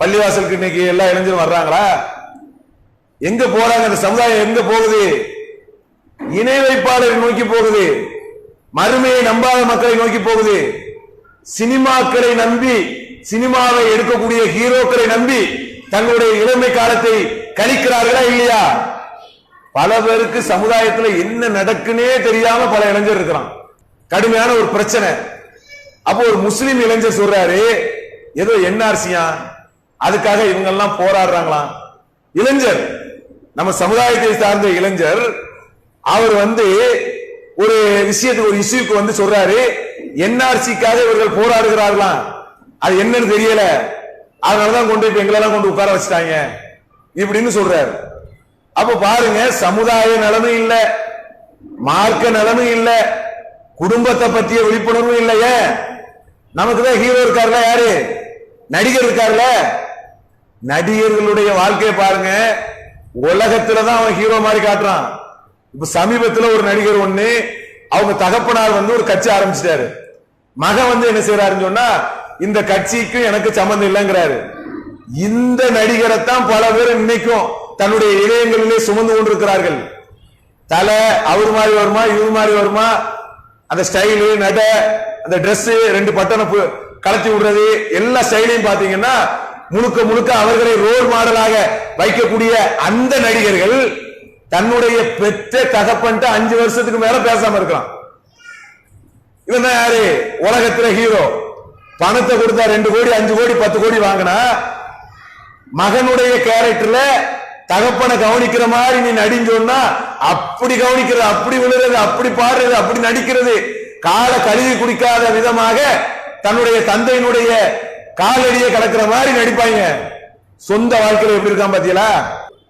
பள்ளிவாசலுக்கு இன்னைக்கு எல்லா இளைஞரும் வர்றாங்களா? எங்க போறாங்க? அந்த சமுதாயம் எங்க போகுது? இணை வைப்பாளரை நோக்கி போகுது. மறுமையை நம்பாத மக்களை நோக்கி போகுது. சினிமாக்களை நம்பி சினிமாவை எடுக்கக்கூடிய ஹீரோக்களை நம்பி தங்களுடைய இளமை காலத்தை கழிக்கிறார்களா இல்லையா? பல பேருக்கு சமுதாயத்துல என்ன நடக்குன்னே தெரியாம பல இளைஞர் இருக்கிறான். கடுமையான ஒரு பிரச்சனை. அப்போ ஒரு முஸ்லீம் இளைஞர் சொல்றாரு ஏதோ என்ஆர்சியா? அதுக்காக இவங்க எல்லாம் போராடுறாங்களாம். இளைஞர் நம்ம சமுதாயத்தை சார்ந்த இளைஞர் அவர் வந்து ஒரு விஷயத்துக்கு ஒரு இஷ்யூக்கு வந்து சொல்றாரு என்ஆர்சிக்காக இவர்கள் போராடுகிறார்களாம். அது என்னன்னு தெரியல. அதனாலதான் கொண்டு போய் எங்களெல்லாம் கொண்டு உட்கார வச்சுட்டாங்க. இப்படின்னு சொல்றாரு. அப்ப பாருங்க சமுதாய நலனும் இல்ல. மார்க்க நலனும் இல்ல. குடும்பத்தை பற்றிய விழிப்புணர்வும் இல்லையே. நமக்கு தான் ஹீரோ இருக்காருல யாரு? நடிகர் இருக்காருல நடிகர்களுடைய வாழ்க்கையை பாருங்க. உலகத்துல தான் அவன் ஹீரோ மாதிரி காட்டுறான். இப்ப சமீபத்துல ஒரு நடிகர் ஒண்ணு அவங்க தகப்பனார் வந்து ஒரு கட்சி ஆரம்பிச்சிட்டாரு. மகன் வந்து என்ன செய்யறாருன்னு சொன்னா இந்த கட்சிக்கு எனக்கு சம்மந்தம் இல்லைங்கிறாரு. இந்த நடிகரைத்தான் பல பேர் இன்னைக்கும் தன்னுடைய இளையங்களிலே சுமந்து கொண்டிருக்கிறார்கள். தலை அவர் மாதிரி வருமா இவர் மாதிரி வருமா? அந்த ஸ்டைலு நட அந்த ட்ரெஸ் ரெண்டு பட்டனை கலத்தி விடுறது எல்லா ஸ்டைலையும் பாத்தீங்கன்னா முழுக்க முழுக்க அவர்களை ரோல் மாடலாக வைக்கக்கூடிய அந்த நடிகர்கள் தன்னுடைய பெற்ற தகப்பன்ட்டு அஞ்சு வருஷத்துக்கு மேல பேசாம இருக்கலாம். இவன் தான் யாரு? உலகத்துல ஹீரோ பணத்தை கொடுத்தா ரெண்டு கோடி அஞ்சு கோடி பத்து கோடி வாங்கினா மகனுடைய கேரக்டர்ல தகப்பனை கவனிக்கிற மாதிரி நீ நடிஞ்சோன்னா அப்படி கவனிக்கிறது அப்படி விழுறது அப்படி பாடுறது அப்படி நடிக்கிறது. காலை கழுவி குடிக்காத விதமாக தன்னுடைய தந்தையினுடைய காலடியை கடக்கிற மாதிரி நடிப்பாங்க. சொந்த வாழ்க்கையில எப்படி இருக்கான் பாத்தீங்களா?